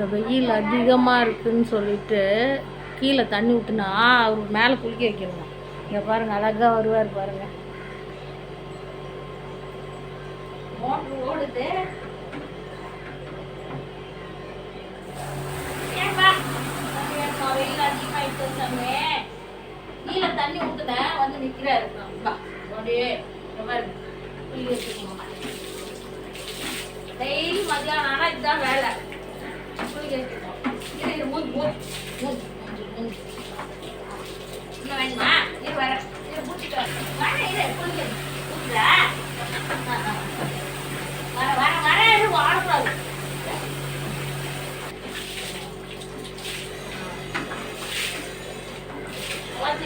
இந்த வெயில் அதிகமாக இருக்குன்னு சொல்லிட்டு கீழே தண்ணி விட்டுனா அவர் மேலே குளிக்க வைக்கணுமா? இங்கே பாருங்க அழகாக வருவார் பாருங்க. மோட்ரு ஓடுது. கீழே தண்ணி ஊத்துனேன் வந்து நிக்கிறாரு. பா அப்படியே டெய்லி மத்தியானம் ஆனா இதுதான் வேலை. வர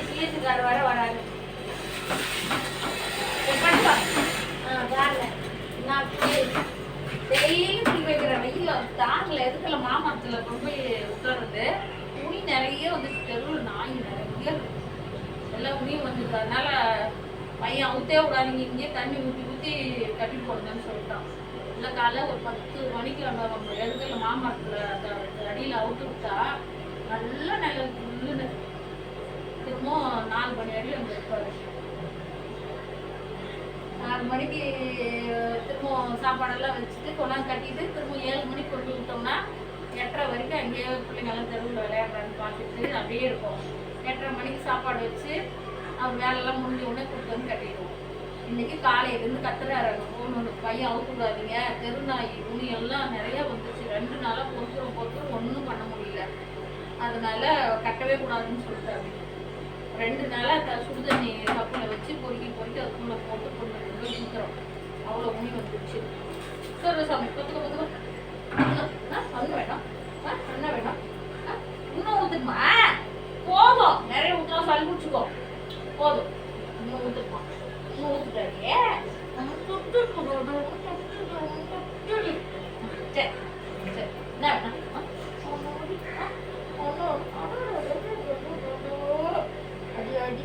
வர வர இரு வர வராது டெய்லி குளி நான் வெயில தாங்கல எதுக்குல மாமரத்துல கொண்டு போய் உட்காருது துணி நிறைய வந்து தெருவில் நாய் நிறைய எல்லாம் எல்லா வந்துருக்கு அதனால பையன் அவுத்தே விடாதீங்க இங்கேயே தண்ணி ஊற்றி ஊற்றி கட்டி போடுங்கன்னு சொல்லிட்டான். இல்லை காலைல ஒரு பத்து மணிக்கு நம்ம நம்ம எதுக்குல மாமரத்தில் அடியில் அவுத்து விட்டா நல்ல நிழல் புல்லுன்னு. திரும்பவும் நாலு மணி வரையும் நம்ம மணிக்கு திரும்பவும் சாப்பாடெல்லாம் வச்சுட்டு கொண்டாந்து கட்டிட்டு திரும்ப ஏழு மணிக்கு கொண்டு விட்டோம்னா எட்டரை வரைக்கும் அங்கேயே பிள்ளைங்கெல்லாம் தெருவில் விளையாடுறான்னு பார்த்துட்டு அப்படியே இருக்கும் எட்டரை மணிக்கு சாப்பாடு வச்சு அவர் வேலையெல்லாம் முடிஞ்ச உடனே கொடுத்து வந்து கட்டிடுவோம். இன்னைக்கு காலையிலேருந்து கத்துறாரு அங்கே போகணும் பையன் அவுத்துடாதீங்க தெருநாய் துணி எல்லாம் நிறையா வந்துச்சு ரெண்டு நாளாக பொறுத்துரும் பொறுத்துரும். ஒன்றும் பண்ண முடியல. அதனால கட்டவே கூடாதுன்னு சொல்லிட்டாரு. ரெண்டு நாளாக சுடுதண்ணி கப்பில் வச்சு பொறுக்கி பொறுக்கி அதுக்குள்ளே போட்டு கொண்டு வந்து போய் ஊற்றுறோம் அவ்வளோ உணி வந்துருச்சு சரி சாமி கொத்துக்க கொத்துக்க அண்ணன் வேணும் ஆ என்ன இன்னும் ஊற்றுக்குமா போதும் நிறைய ஊற்றலாம் சளி பிடிச்சிக்கோ போதும் இன்னும் ஊற்றுக்குமா இன்னும் ஊற்றுட்டாரியே சரி சரி என்ன வேணும் அடி அடி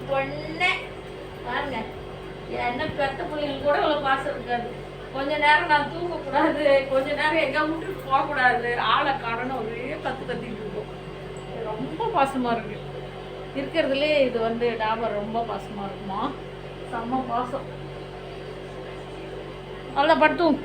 என்ன பெத்த பிள்ளைங்களுக்கு கூட இவ்வளோ பாசம் இருக்காது. கொஞ்ச நேரம் நான் தூங்கக்கூடாது கொஞ்ச நேரம் எங்கே வீட்டுக்கு போகக்கூடாது. ஆளை காணணும் ஒரே கத்து கத்திக்கிட்டு இருக்கும். ரொம்ப பாசமாக இருக்கு. இருக்கிறதுலே இது வந்து டாபர் ரொம்ப பாசமாக இருக்குமா? செம்ம பாசம். நல்லா படுத்தும்.